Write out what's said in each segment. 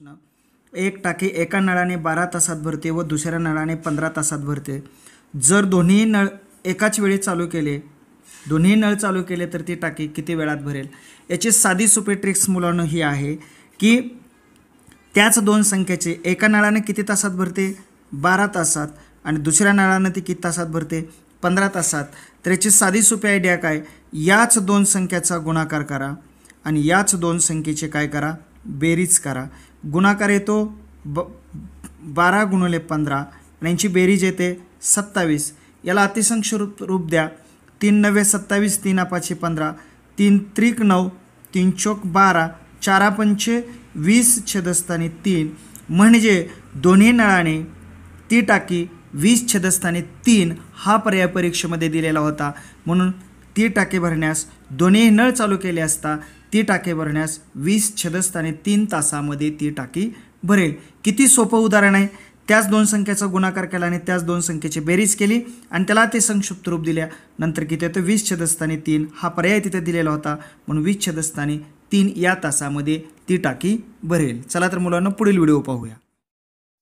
प्रश्न. एक टाकी एका नळाने बारा तासात भरते व दुसऱ्या नळाने पंधरा तासात भरते. जर दोन्ही नळ एकाच वेळी चालू केले दोन्ही नळ चालू केले तर ती टाकी किती वेळात भरेल? याची साधी सोपी ट्रिक्स मुलांना ही आहे की त्याच दोन संख्येचे एका नळाने किती तासात भरते? बारा तासात. आणि दुसऱ्या नळानं ती किती तासात भरते? पंधरा तासात. तर याची साधी सोपी आयडिया काय? याच दोन संख्याचा गुणाकार करा. आणि याच दोन संख्येचे काय करा? बेरीज करा. गुणाकार येतो ब बारा गुणले पंधरा आणि यांची बेरीज येते सत्तावीस. याला अतिसंख्य रूप रूप द्या. तीन नव्हे सत्तावीस तीन पाचशे पंधरा. तीन त्रिक नऊ तीन चोक बारा. चारा पंचे वीस छेदस्थानी तीन. म्हणजे दोन्ही नळाने ती टाकी वीस छेदस्थानी तीन हा पर्याय परीक्षेमध्ये दिलेला होता. म्हणून ती टाकी भरण्यास दोन्ही नळ चालू केले असता ती टाकी भरण्यास वीस छेदस्थाने तीन तासामध्ये ती टाकी भरेल. किती सोपं उदाहरण आहे. त्याच दोन संख्येचा गुणाकार केला आणि त्याच दोन संख्येची बेरीज केली आणि त्याला ते संक्षिप्त रूप दिल्या. नंतर किती येतं वीस छेदस्थानी तीन. हा पर्याय तिथे दिलेला होता. म्हणून वीस छेदस्थानी तीन या तासामध्ये ती टाकी भरेल. चला तर मुलांना पुढील व्हिडिओ पाहूया.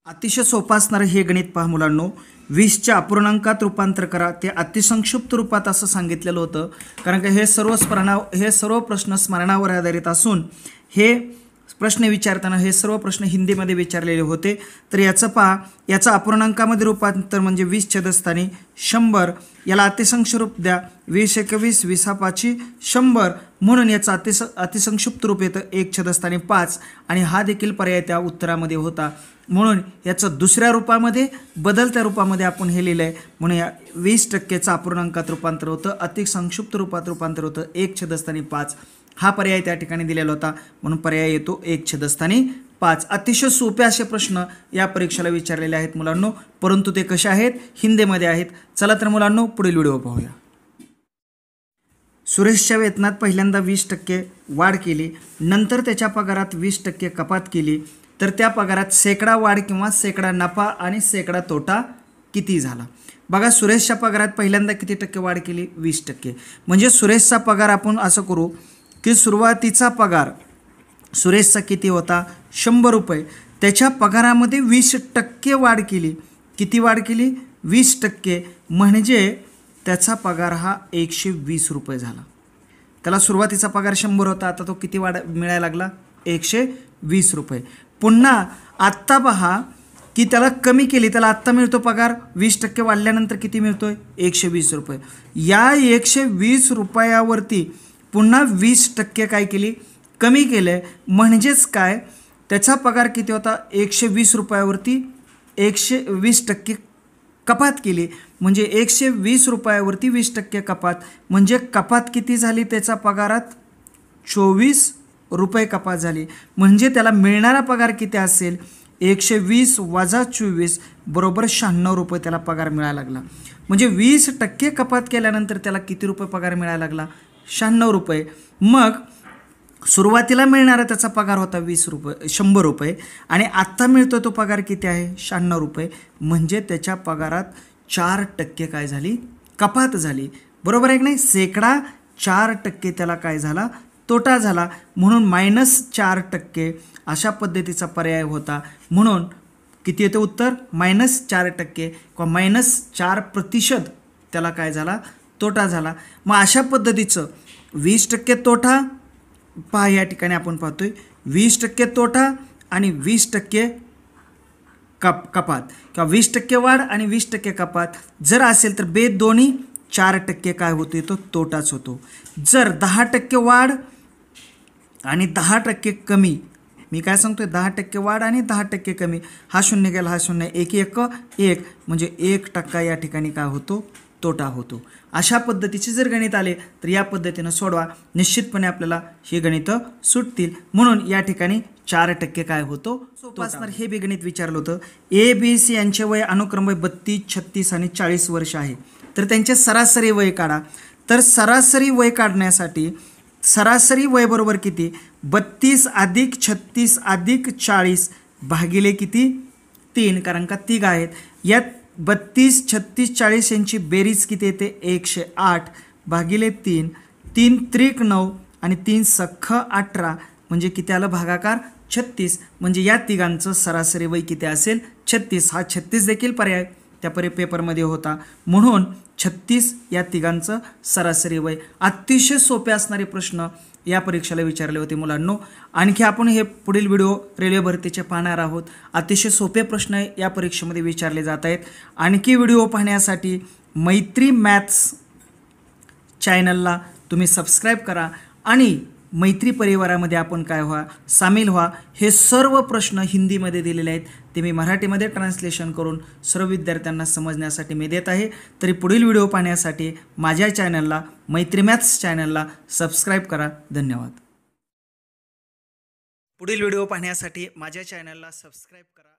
अतिशय सोपं असणारं हे गणित पहा मुलांनो. वीसच्या अपूर्णांकात रूपांतर करा. ते अतिसंक्षिप्त रूपात असं सांगितलेलं होतं. कारण का हे सर्व स्मरणा हे सर्व प्रश्न स्मरणावर आधारित असून हे प्रश्न विचारताना हे सर्व प्रश्न हिंदीमध्ये विचारलेले होते. तर याचं पहा. याचं अपूर्णांकामध्ये रूपांतर म्हणजे वीस छदस्थानी शंभर. याला अतिसंक्ष रूप द्या. वीस एकवीस वीसा पाची शंभर. म्हणून याचं अतिस अतिसंक्षिप्त रूप येतं एक छदस्थानी पाच आणि हा देखील पर्याय त्या उत्तरामध्ये होता. म्हणून याचं दुसऱ्या रूपामध्ये बदलत्या रूपामध्ये आपण हे लिहिलं आहे म्हणून या वीस टक्केचं अपूर्णांकात रूपांतर होतं. अतिसंक्षिप्त रूपात रूपांतर होतं. एक छदस्थानी पाच. हा पर्याय त्या ठिकाणी दिलेला होता. म्हणून पर्याय येतो एक छदस्थानी पाच. अतिशय सोपे असे प्रश्न या परीक्षेला विचारलेले आहेत मुलांनो. परंतु ते कसे आहेत? हिंदीमध्ये आहेत. चला तर मुलांनो पुढील व्हिडिओ पाहूया. सुरेशच्या वेतनात पहिल्यांदा वीस टक्के वाढ केली नंतर त्याच्या पगारात वीस टक्के कपात केली तर त्या पगारात शेकडा वाढ किंवा शेकडा नफा आणि शेकडा तोटा किती झाला? बघा सुरेशच्या पगारात पहिल्यांदा किती टक्के वाढ केली? वीस टक्के. म्हणजे सुरेशचा पगार आपण असं करू की सुरुवातीचा पगार सुरेशचा किती होता? शंभर रुपये. त्याच्या पगारामध्ये वीस टक्के वाढ केली. किती वाढ केली? वीस टक्के. म्हणजे त्याचा पगार हा एकशे वीस रुपये झाला. त्याला सुरुवातीचा पगार शंभर होता आता तो किती वाढ मिळायला लागला? एकशे वीस रुपये. पुन्हा आत्ता पहा की त्याला कमी केली त्याला आत्ता मिळतो पगार वीस टक्के वाढल्यानंतर किती मिळतो आहे एकशे वीस रुपये. या एकशे वीस रुपयावरती पुन्हा वीस टक्के काय केली? कमी केलं. आहे म्हणजेच काय? त्याचा पगार किती होता? एकशे वीस रुपयावरती एकशे वीस टक्के कपात केली. म्हणजे एकशे वीस रुपयावरती वीस टक्के कपात. म्हणजे कपात किती झाली त्याचा पगारात? चोवीस रुपये कपात झाली. म्हणजे त्याला मिळणारा पगार किती असेल? एकशे वीस वजा चोवीस बरोबर शहाण्णव रुपये त्याला पगार मिळायला लागला. म्हणजे वीस टक्के कपात केल्यानंतर त्याला किती रुपये पगार मिळायला लागला? शहाण्णव रुपये. मग सुरुवातीला मिळणारा त्याचा पगार होता वीस रुपये शंभर रुपये. आणि आत्ता मिळतो तो पगार किती आहे? शहाण्णव रुपये. म्हणजे त्याच्या पगारात चार टक्के काय झाली? कपात झाली. बरोबर आहे की नाही? शेकडा चार टक्के त्याला काय झाला? तोटा झाला. म्हणून मायनस चार टक्के अशा पद्धतीचा पर्याय होता. म्हणून किती येतं उत्तर? मायनस चार टक्के किंवा मायनस चार प्रतिशत त्याला काय झाला? तोटा झाला. मग अशा पद्धतीचं वीस टक्के तोटा पहा या ठिकाणी आपण पाहतोय वीस टक्के तोटा आणि वीस टक्के कप कपात. किंवा वीस टक्के वाढ आणि वीस टक्के कपात. जर असेल तर बे दोन्ही चार टक्के काय होते तो तोटाच होतो. जर दहा टक्के वाढ आणि दहा टक्के कमी मी काय सांगतोय? दहा टक्के वाढ आणि दहा टक्के कमी. हा शून्य गेला हा शून्य एक एक एक. म्हणजे एक टक्का या ठिकाणी काय होतो? तोटा होतो. अशा पद्धतीचे जर गणित आले तर या पद्धतीनं सोडवा. निश्चितपणे आपल्याला ही गणितं सुटतील. म्हणून या ठिकाणी चार टक्के काय होतो? सोपं हे बी गणित विचारलं होतं. ए बी सी यांचे वय अनुक्रम वय बत्तीस छत्तीस आणि चाळीस वर्ष आहे. तर त्यांचे सरासरी वय काढा. तर सरासरी वय काढण्यासाठी सरासरी वय बरोबर किती? बत्तीस अधिक छत्तीस अधिक चाळीस भागिले किती? तीन. कारण का तिघ आहेत. यात बत्तीस छत्तीस चाळीस यांची बेरीज किती येते? एकशे आठ भागिले तीन तीन त्रिक नऊ आणि तीन सख्ख अठरा. म्हणजे किती आलं भागाकार? छत्तीस. म्हणजे या तिघांचं सरासरी वय किती असेल? छत्तीस. हा छत्तीस देखील पर्याय त्या परी पेपरमध्ये होता. म्हणून छत्तीस या तिघांचं सरासरी वय. अतिशय सोपे असणारे प्रश्न. या परीक्षेला विचारले होते मुलांनो. आणखी आपण हे पुढील व्हिडिओ रेल्वे भरतीचे पाहणार आहोत. अतिशय सोपे प्रश्न या परीक्षेमध्ये विचारले जात आहेत. आणखी व्हिडिओ पाहण्यासाठी मैत्री मॅथ्स चॅनलला तुम्ही सबस्क्राईब करा आणि मैत्री परिवारामध्ये आपण काय व्हा सामील व्हा हे सर्व प्रश्न हिंदीमध्ये दिलेले आहेत. ते मी मराठीमध्ये ट्रान्सलेशन करून सर्व विद्यार्थ्यांना समजण्यासाठी मी देत आहे. तरी पुढील व्हिडिओ पाहण्यासाठी माझ्या चॅनलला मैत्री मॅथ्स चॅनलला सबस्क्राईब करा. धन्यवाद. पुढील व्हिडिओ पाहण्यासाठी माझ्या चॅनलला सबस्क्राईब करा.